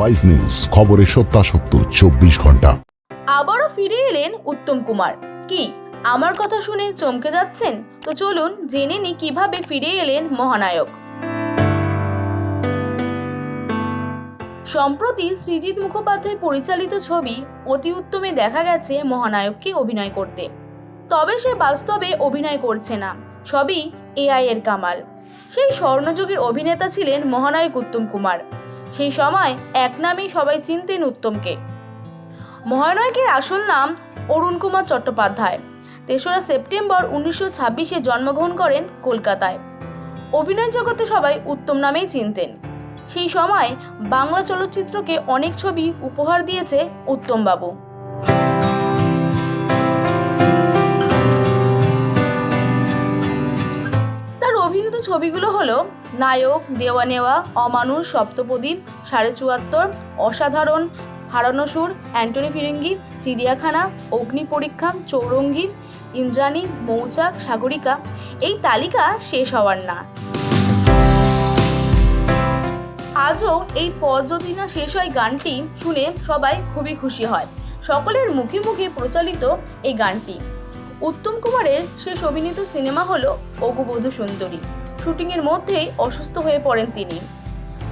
Wise news খবরের সত্যাসত্য, চব্বিশ ঘণ্টা। আবারও ফিরে এলেন উত্তম কুমার। কি, আমার কথা শুনে চমকে যাচ্ছেন? তো চলুন জেনে নি কীভাবে ফিরে এলেন মহানায়ক। সম্প্রতি সৃজিত মুখোপাধ্যায় পরিচালিত ছবি অতি উত্তমে দেখা গেছে মহানায়ককে অভিনয় করতে। তবে সে বাস্তবে অভিনয় করছে না, সবই এআই এর কামাল। সেই স্বর্ণযুগের অভিনেতা ছিলেন মহানায়ক উত্তম কুমার। সেই সময় এক নামেই সবাই চিনতেন উত্তমকে। মহানায়কের আসল নাম অরুণ কুমার চট্টোপাধ্যায়। তেসরা সেপ্টেম্বর উনিশশো ছাব্বিশে জন্মগ্রহণ করেন কলকাতায়। অভিনয় জগতে সবাই উত্তম নামেই চিনতেন। সেই সময় বাংলা চলচ্চিত্রকে অনেক ছবি উপহার দিয়েছে উত্তমবাবু। ছবিগুলো হলো নায়ক দেওয়া নেওয়া অমানুষ সপ্তপদী সাড়ে চুয়াত্তর, অসাধারণ, হারানো সুর, অ্যান্টনি ফিরিঙ্গি, চিড়িয়াখানা, অগ্নি পরীক্ষা, চৌরঙ্গি, ইন্দ্রাণী মৌচাক সাগরিকা। এই তালিকা শেষ হওয়ার না। আজও এই পদ যদি না শেষ হয় গানটি শুনে সবাই খুবই খুশি হয়। সকলের মুখে মুখে প্রচলিত এই গানটি। উত্তম কুমারের শেষ অভিনীত সিনেমা হলো অগুবধূ সুন্দরী। শুটিংয়ের মধ্যেই অসুস্থ হয়ে পড়েন তিনি।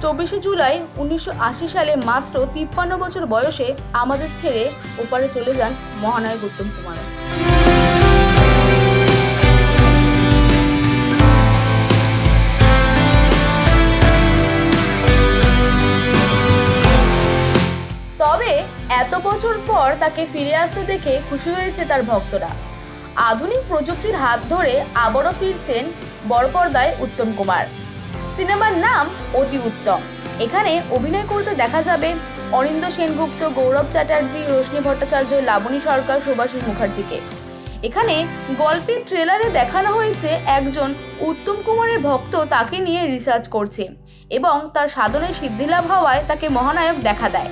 চব্বিশে জুলাই উনিশশো আশি সালে মাত্র তিপ্পান্ন বছর বয়সে আমাদের ছেড়ে ওপারে চলে যান মহানায়ক উত্তম কুমার। তবে এত বছর পর তাকে ফিরে আসতে দেখে খুশি হয়েছে তার ভক্তরা। আধুনিক প্রযুক্তির হাত ধরে আবারও ফিরছেন বড় পর্দায় উত্তম কুমার। সিনেমার নাম অতি উত্তম। এখানে অভিনয় করতে দেখা যাবে অরিন্দ সেনগুপ্ত, গৌরব চ্যাটার্জি রোশনী ভট্টাচার্য, লাবণী সরকার সুভাষিস মুখার্জিকে। এখানে গল্পের ট্রেলারে দেখানো হয়েছে একজন উত্তম কুমারের ভক্ত তাকে নিয়ে রিসার্চ করছে এবং তার সাধনের সিদ্ধিলাভ হওয়ায় তাকে মহানায়ক দেখা দেয়।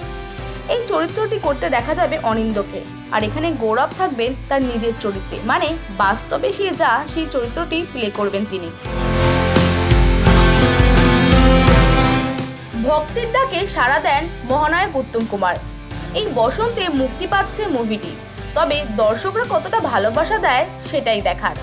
এই চরিত্রটি করতে দেখা যাবে অনিন্দকে আর এখানে গৌরব থাকবেন তার নিজের চরিত্রে। মানে বাস্তবে সে যা, সেই চরিত্রটি প্লে করবেন তিনি। ভক্তির ডাকে সাড়া দেন মহানায়ক উত্তম কুমার। এই বসন্তে মুক্তি পাচ্ছে মুভিটি তবে দর্শকরা কতটা ভালোবাসা দেয়, সেটাই দেখার।